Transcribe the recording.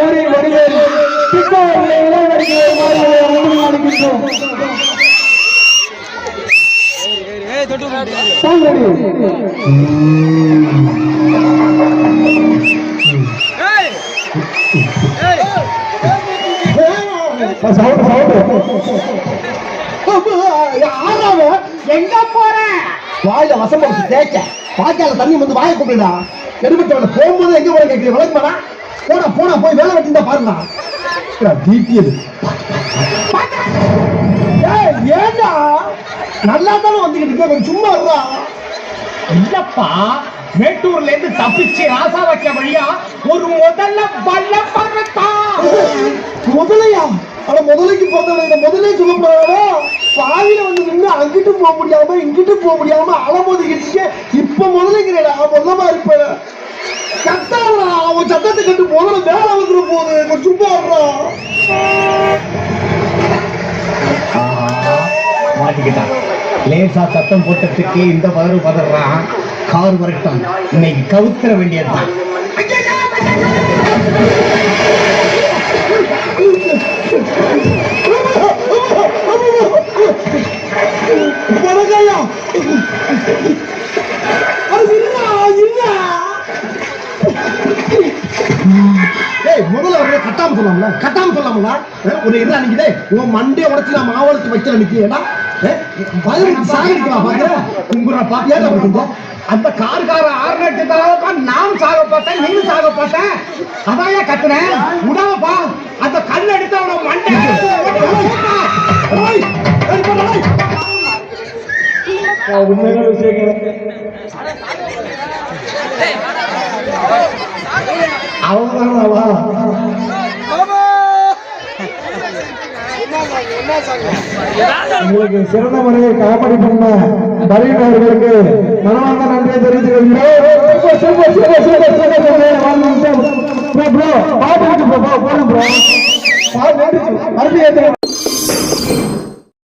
ஊரில் வருவேன் பின்னோர்களை இளவரசியை மாறுவதை அனுமதிக்கின்றோம் தாங்கடி சவுண்ட் சவுண்ட். எங்க போற? வாயில வசம் போட்டு தேய்க்க வாய்க்கால தண்ணி வந்து வாயை கூப்பிடுடா. எடுபட்டவன போகும்போது எங்க போற கேட்கிறேன் விளக்குமாடா போனா போனா போய் வேலை வெட்டி தான் பாருடா தீட்டியது நல்லா தானே வந்துகிட்டு இருக்க சும்மா இருடா. இல்லப்பா மேட்டூர்ல இருந்து தப்பிச்சு ராசா வைக்க வழியா ஒரு முதல்ல வல்ல பறத்தா முதலையா? ஆனா முதலைக்கு பிறந்தவன் இந்த முதலே சொல்ல போறாங்களோ பாதியில வந்து நின்று அங்கிட்டு போக முடியாம இங்கிட்டு போக முடியாம அலமோதிக்கிட்டு இருக்க. இப்ப முதலைங்கிறா முதலமா இருப்பேன் அவன் சத்தத்தை கட்டு முதல்ல வேலை வந்துட போகுது கொஞ்சம் சும்மா இருடா. மாட்டிக்கிட்டான். லேசா சத்தம் போட்டதுக்கு இந்த பதறு பதறான். கார் வரட்டும். இன்னைக்கு கவுத்துற வேண்டியதுதான். ஏய் முதல்ல அவரை கட்டாம சொல்லாமல? கட்டாம சொல்லாமல? ஒரு என்ன நினைக்குதே உன் மண்டே உடைச்சு நான் மாவளத்து வைக்கிற நிக்கிறேடா பதினெட்டு சாகடிக்கவா பாக்குற குங்குறப்பா ஏன் அப்படி அந்த காருக்கார ஆறு லட்சத்தாலப்பா நான் சாக பார்த்தேன் நீ சாக பார்த்தேன். அதான் ஏன் கத்துனேன் விடாமப்பா அந்த கல் எடுத்து அவன மண்டை உண்மையான விஷயம் அவங்களாவா உங்களுக்கு சிறந்த முறையில் காமெடி பண்ண பரீன் அவர்களுக்கு மனமார்ந்த நன்றியை தெரிவித்துக் கொள்கிறோம் ப்ரோ பாட்டு ப்ரோ பாட்டு மறுபடியும்